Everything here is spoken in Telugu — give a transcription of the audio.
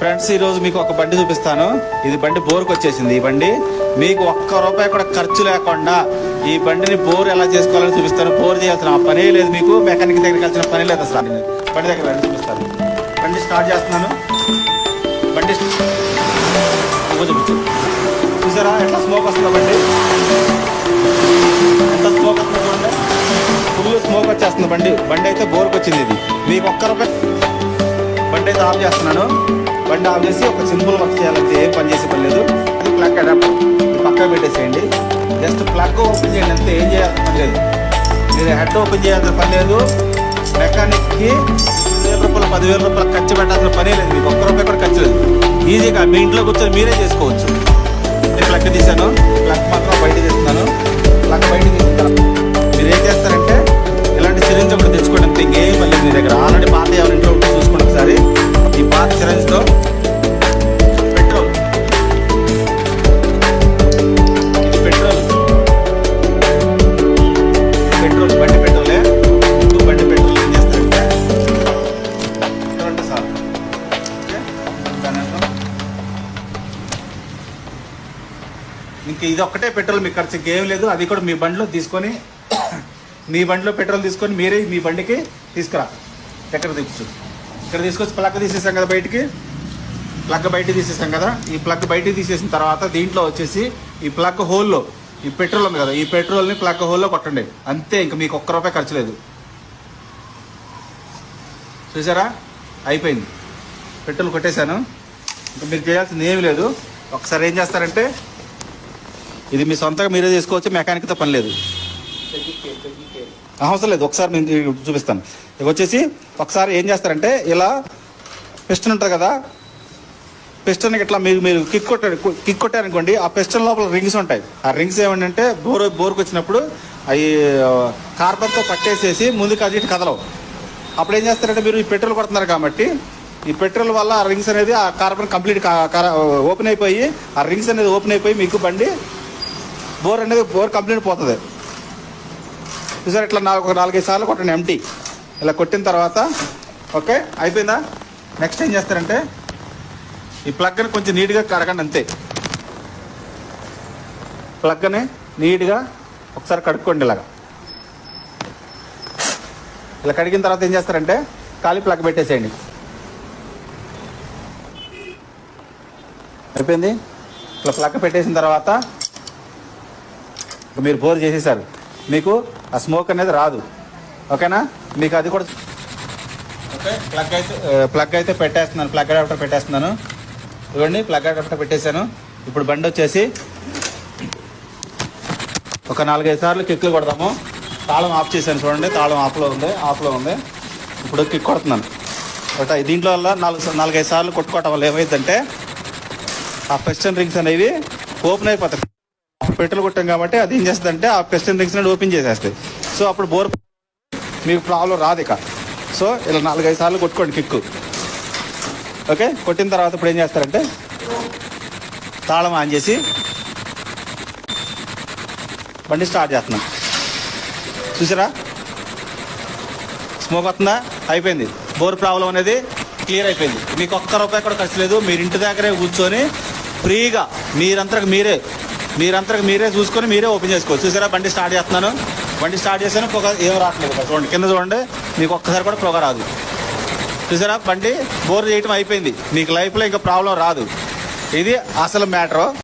ఫ్రెండ్స్ ఈ రోజు మీకు ఒక బండి చూపిస్తాను. ఇది బండి బోర్కి వచ్చేసింది ఈ బండి మీకు ఒక్క రూపాయి కూడా ఖర్చు లేకుండా ఈ బండిని బోర్ ఎలా చేసుకోవాలని చూపిస్తాను. బోర్ చేయాల్సిన పనే లేదు మీకు. మెకానిక్ దగ్గరికి వెళ్ళిన పని లేదు అసలు బండి దగ్గర రండి చూపిస్తాను. బండి స్టార్ట్ చేస్తున్నాను. బండి చూసారా? ఎట్లా స్మోక్ వస్తుందో బండి? ఎంత స్మోక్ వస్తుందో చూడండి. ఫుల్ స్మోక్ వచ్చేస్తుంది బండి. బండి అయితే బోర్కి వచ్చింది ఇది. మీకు ఒక్క రూపాయి బండి అయితే ఆఫ్ చేస్తున్నాను. బండి ఆఫ్ చేసి ఒక సింపుల్ వర్క్ చేయాలంటే ఏ పని చేసే పని లేదు. ఇది ప్లగ్ అడాప్టర్ ఇది పక్కన పెట్టేసేయండి. జస్ట్ ప్లగ్ ఓపెన్ చేయండి అంతే ఏం చేయాల్సిన పని లేదు. మీరు హెడ్ ఓపెన్ చేయాల్సిన పని లేదు. మెకానిక్కి వేల రూపాయలు పదివేల రూపాయలు ఖర్చు పెట్టాల్సిన పనే లేదు. మీకు ఒక్క రూపాయి కూడా ఖర్చు లేదు. ఈజీగా మీ ఇంట్లో కూర్చొని మీరే చేసుకోవచ్చు. నేను ప్లగ్ తీశాను. ప్లగ్ మాత్రం బయట తీస్తున్నాను ప్లగ్ బయట ఇంక ఇది ఒక్కటే పెట్రోల్ మీకు ఖర్చు ఇంకేం లేదు. అది కూడా మీ బండిలో తీసుకొని మీ బండిలో పెట్రోల్ తీసుకొని మీరే మీ బండికి తీసుకురా. ఎక్కడ తీసు ఇక్కడ తీసుకొచ్చి ప్లగ్ తీసేసాం కదా బయటికి. ప్లగ్ బయట తీసేసాం కదా. ఈ ప్లగ్ బయటికి తీసేసిన తర్వాత దీంట్లో వచ్చేసి ఈ ప్లగ్ హోల్లో ఈ పెట్రోల్ ఉంది కదా ఈ పెట్రోల్ని ప్లగ్ హోల్లో కొట్టండి. అంతే ఇంక మీకు ఒక్క రూపాయి ఖర్చు లేదు. చూసారా? అయిపోయింది. పెట్రోల్ కొట్టేశాను. ఇంకా మీరు చేయాల్సింది ఏమీ లేదు. ఒకసారి ఏం చేస్తారంటే ఇది మీ సొంతంగా మీరే తీసుకోవచ్చు మెకానిక్తో పని లేదు. అవసరం లేదు ఒకసారి నేను చూపిస్తాను. ఇక వచ్చేసి ఒకసారి ఏం చేస్తారంటే ఇలా పిస్టన్ ఉంటుంది కదా పిస్టన్ ఇట్లా మీరు మీరు కిక్ కొట్టారు కిక్ కొట్టారనుకోండి ఆ పిస్టన్ లోపల రింగ్స్ ఉంటాయి. ఆ రింగ్స్ ఏమంటే బోర్ బోర్కి వచ్చినప్పుడు అవి కార్బన్తో పట్టేసేసి ముందుకు అది కదలవు. అప్పుడు ఏం చేస్తారంటే మీరు ఈ పెట్రోల్ కొడుతున్నారు కాబట్టి ఈ పెట్రోల్ వల్ల ఆ రింగ్స్ అనేది ఆ కార్బన్ కంప్లీట్ ఓపెన్ అయిపోయి ఆ రింగ్స్ అనేది ఓపెన్ అయిపోయి మీకు బండి బోర్ అనేది బోర్ కంప్లీట్ పోతుంది. చూసారు ఇట్లా నాలుగు ఒక నాలుగైదు సార్లు కొట్టండి ఎంటీ ఇలా కొట్టిన తర్వాత ఓకే అయిపోయిందా? నెక్స్ట్ ఏం చేస్తారంటే ఈ ప్లగ్ని కొంచెం నీట్గా కడగండి అంతే. ప్లగ్ని నీట్గా ఒకసారి కడుక్కోండి ఇలాగా. ఇలా కడిగిన తర్వాత ఏం చేస్తారంటే ఖాళీ ప్లగ్ పెట్టేసేయండి. అయిపోయింది? ఇట్లా ప్లగ్ పెట్టేసిన తర్వాత మీరు బోర్ చేసేసారు. మీకు ఆ స్మోక్ అనేది రాదు. ఓకేనా? మీకు అది కూడా ఓకే ప్లగ్ అయితే ప్లగ్ అయితే పెట్టేస్తున్నాను. ప్లగ్ అడాప్టర్ పెట్టేస్తున్నాను. ఇవ్వండి ప్లగ్ అడాప్టర్ పెట్టేశాను. ఇప్పుడు బండి వచ్చేసి ఒక నాలుగైదు సార్లు కిక్లు కొడదాము. తాళం ఆఫ్ చేశాను చూడండి. తాళం ఆఫ్లో ఉంది ఆఫ్లో ఉంది. ఇప్పుడు కిక్ కొడుతున్నాను. బట్ దీంట్లో వల్ల నాలుగు నాలుగైదు సార్లు కొట్టుకోవటం వల్ల ఏమైందంటే ఆ పెస్టన్ రింగ్స్ అనేవి ఓపెన్ అయిపోతాయి. పెట్రోల్ కొట్టాం కాబట్టి అది ఏం చేస్తుందంటే ఆ పెస్టన్ రింగ్స్ ఓపెన్ చేసేస్తాయి. సో అప్పుడు బోర్ మీకు ప్రాబ్లం రాదు ఇక. సో ఇలా నాలుగైదు సార్లు కొట్టుకోండి కిక్కు. ఓకే? కొట్టిన తర్వాత ఇప్పుడు ఏం చేస్తారంటే తాళం ఆన్ చేసి బండి స్టార్ట్ చేస్తున్నాం. చూసారా? స్మోక్ వస్తుందా? అయిపోయింది. బోర్ ప్రాబ్లం అనేది క్లియర్ అయిపోయింది. మీకు ఒక్క రూపాయి కూడా ఖర్చు లేదు. మీరు ఇంటి దగ్గరే కూర్చొని ఫ్రీగా మీరంతరకు మీరే మీరంతరకు మీరే చూసుకొని మీరే ఓపెన్ చేసుకోవచ్చు. చూసారా? బండి స్టార్ట్ చేస్తున్నాను. బండి స్టార్ట్ చేశాను పొగ ఏం రావట్లేదు చూడండి కింద చూడండి. మీకు ఒక్కసారి కూడా పొగ రాదు. చూసారా? బండి బోర్ చేయటం అయిపోయింది. మీకు లైఫ్లో ఇంకా ప్రాబ్లం రాదు. ఇది అసలు మ్యాటరు.